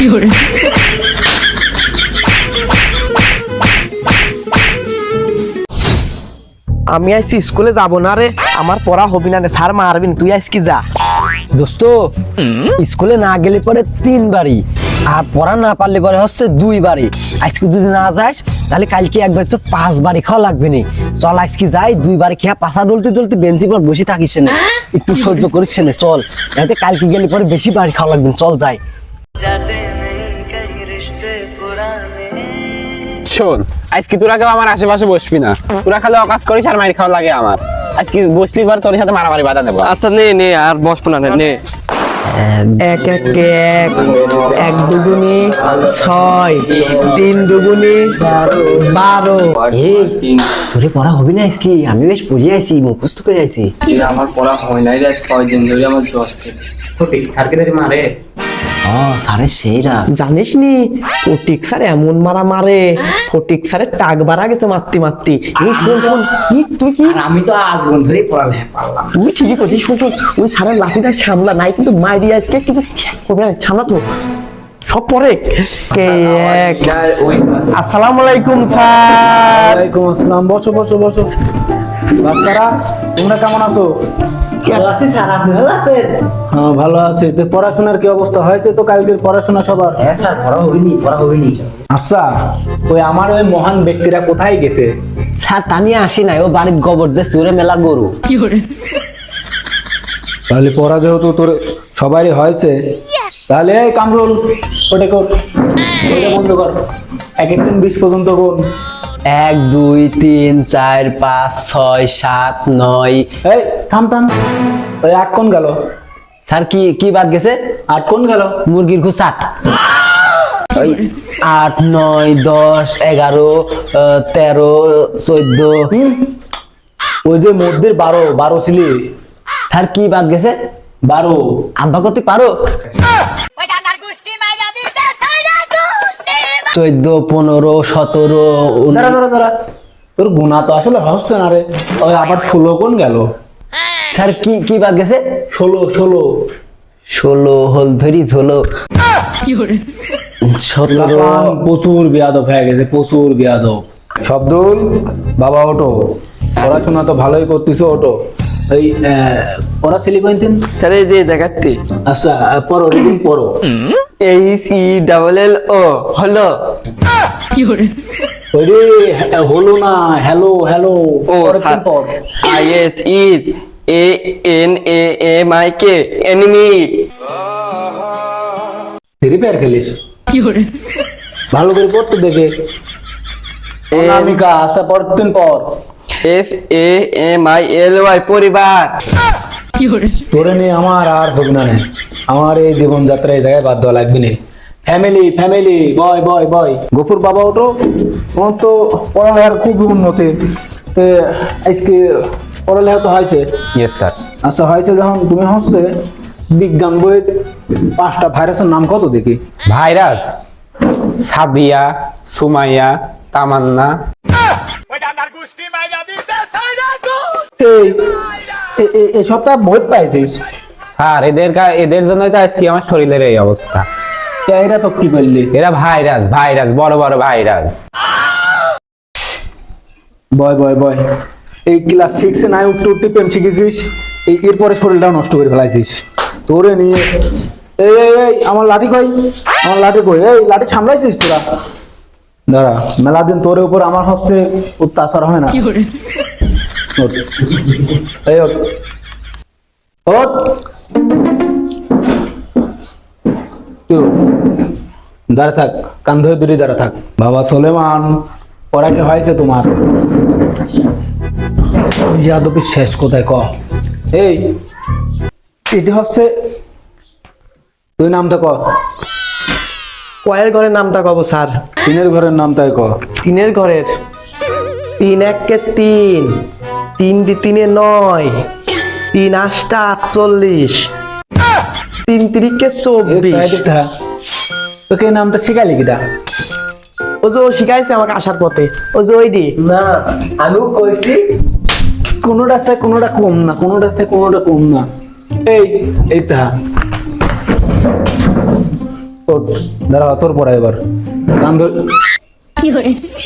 আমি আইসি স্কুলে যাব না রে আমার পড়া হবি না রে। স্যার মারবিন তুই আইস কি যা। দোস্ত স্কুলে না গেলে পরে তিনবারই আর পড়া না পারলে পরে হচ্ছে দুইবারই। আজকে যদি না যাস তাহলে কালকে একবার তো পাঁচবারই খাওয়া লাগবে না। চল আজকে যাই দুইবার খেয়া পাশা ডলতে ডলতে বেঞ্চি পর বসে থাকিস না। একটু সহ্য করিস না চল। যাতে কালকে গেলে পরে বেশি বাড়ি খাওয়া লাগবে চল যাই। শোন আজকে তোরা কেউ আমার আশেপাশে বসবি না। তোরা খালি অকাজ করিস আর মাইর খাওয়া লাগে আমার। আজকে বসলি পর তোর সাথে মারামারি বাধা দেবো। আচ্ছা নে নে আর বসবো না নে, এক এক এক এক দুগুনি ছয় তিন দুগুনি বারো। তোরে পড়া হবি না আজকে? আমি বেশ পড়ে আইছি মুখস্থ করে আছি আমার পড়া হয় নাই রে ছয় দিন ধরে আমার জ্বর স্যারকে ধরে মারে। সারে সেইরা জানিস নি ফটিক স্যার এমন মারা মারে। ফটিক স্যারের টাক বাড়া গেছে মারতে মারতে। এই শোন শোন কি? তুই কি? আমি তো আজ বন্ধ ধরেই পড়ালেখা পারলাম। তুই ঠিকই করছিস শোন শোন ওই স্যারের লাঠিটা সামলা নাই কিন্তু মাইরি আজকে কিছু সামলা তো। সব পরে। কে এক? আসসালামু আলাইকুম স্যার। ওয়ালাইকুম আসসালাম বসো বসো বসো। বাচ্চারা তোমরা কেমন আছো? ভালো আছি স্যার আপনি ভালো আছেন? হ্যাঁ ভালো আছে। তো পড়াশোনার কি অবস্থা হয়েছে তো কালকের পড়াশোনা সবার? হ্যাঁ স্যার পড়া হবিনি পড়া হবিনি আচ্ছা ওই আমার ওই মহান ব্যক্তিরা কোথায় গেছে? স্যার তা নিয়ে আসি নাই ও বাড়ির গোবর দিয়ে চুরে মেলা গরু। তাহলে পড়া যেহেতু তোর সবারই হয়েছে তাহলে এই কামরুল ওটা কর। ওটা বন্ধ কর। এক এক দিন বিশ পর্যন্ত কোন এক দুই তিন চার পাঁচ ছয় সাত নয়। এই থাম থাম। ওই এক কোন গেল? স্যার কি কি বাদ গেছে? আট কোন গেল? মুরগির ঘুষ আট ওই আট নয় দশ এগারো তেরো চোদ্দ। ওই যে মধ্যের বারো বারো ছিলি। স্যার কি বাদ গেছে? বারো। আব্বা করতে পারো? চোদ্দ পনেরো সতেরো দাঁড়া দাঁড়া দাঁড়া। তোর গুণা তো আসলে হচ্ছে না রে। ওই আবার ষোলো কোন গেল? স্যার কি কি বাদ গেছে? ষোলো ষোলো। ষোলো হলধরি ঝোলো। সতেরো লাফান প্রচুর বিয়াদব হয়ে গেছে প্রচুর বিয়াদব। শব্দুল বাবা ওটো পড়াশোনা তো ভালোই করতেছো ওটো এই পড়া ছিলি কইতেন স্যার এই যে দেখাচ্ছি। আচ্ছা পড়ো রিডিং পড়ো। এইচ ই ডাবল এল ও হলো। ওই রে হ্যাঁ, হলো না hello hello O sir. I S is A N A M I K enemy Free Fire খেলিস। ভালো করে পড়তে দেখে। অনামিকা আচ্ছা পরের দিন পর F A M I L Y পরিবার। তোরে নিয়ে আমার আর হোক না নে। আমার এই জীবন যাত্রা এই জায়গায় বাদ দেওয়া লাগবে না। Family family boy boy boy Gafur বাবা ওটো তোমার তো পড়ালেখার খুবই উন্নতি। তো আজকে পড়ালেখা তো হয়েছে। ইয়েস স্যার আচ্ছা হয়েছে যখন তুমি হচ্ছে বিজ্ঞান বইয়ের পাঁচটা ভাইরাসের নাম কত দেখি? ভাইরাস। সাদিয়া সুমাইয়া তামান্না। এই সপ্তাহ বই পাইছিস স্যার এদের কা- এদের জন্যই তো আজকে আমার শরীরের এই অবস্থা। এরা তো কি করলি? এরা ভাইরাস ভাইরাস বড় বড় ভাইরাস। বয় বয় বয় এই ক্লাস সিক্সে নাই উঠতে উঠতে প্রেম শিখেছিস? এই এরপরে শরীরটাও নষ্ট করে ফেলাইছিস। তোরে নিয়ে এই এই এই আমার লাঠি কই? আমার লাঠি কই? এই লাঠি সামলাইছিস তোরা? দাঁড়া মেলা দিন তোর উপর আমার হচ্ছে অত্যাচার হয় না। দাঁড়া থাক কান ধরে দূরে দাঁড়া থাক। বাবা সোলেমান ওরা কি হয়েছে তোমার। যাদবের শেষ কোথায় ক? এই এটি হচ্ছে তুই নামটা ক? কয়ের ঘরের নামটা কব স্যার? তিনের ঘরের নামটাই ক। তিনের ঘরের? তিন এককে তিন। তিন দি তিনে নয় তিন আটটা আটচল্লিশ তিন তিরিকে চব্বিশ। তোকে নামটা শিখাইলি কিটা ও যে ও শিখাইছে আমাকে আসার পথে। ও যে ওই দি না আমিও কইছি কোনোটা থেকে কোনোটা কম না কোনোটা থেকে কোনোটা কম না। এই এই তা। দাঁড়া তোর পড়া এবার। কান ধরে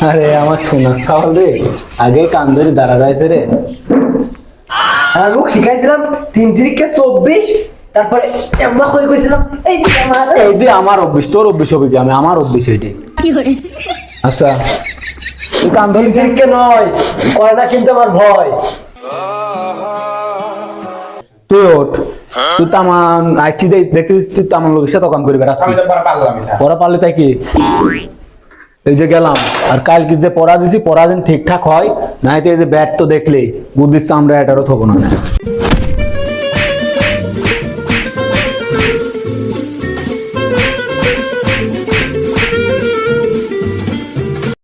আরে আমার শোনা সাওয়াল রে আগে কান ধরে দাঁড়া রয়েছে রে। আর মুখ শিখাইছিলাম তিন তিরিখে চব্বিশ তারপরে এম্মা কই কইছিলাম এই আমার। এইটি আমার অভ্যিস তোর অভ্যিস হবে কি? আমি আমার অভ্যিস এইটি আচ্ছা। কান ধরে তিরিখে নয় করে না কিন্তু আমার ভয়। তুই ওঠ। তুই তামান আইসি দেখতেছিস তুই তামান লোকের সাথে কাম করে বেড়াচ্ছিস। পারলাম পারলে তাই কি? এই যে গেলাম, আর কালকে যে পড়া দিছি, পড়া দিন ঠিকঠাক হয় নাই তো এই যে ব্যাট তো দেখলে বুদ্ধির আমরা এটারও থবো না।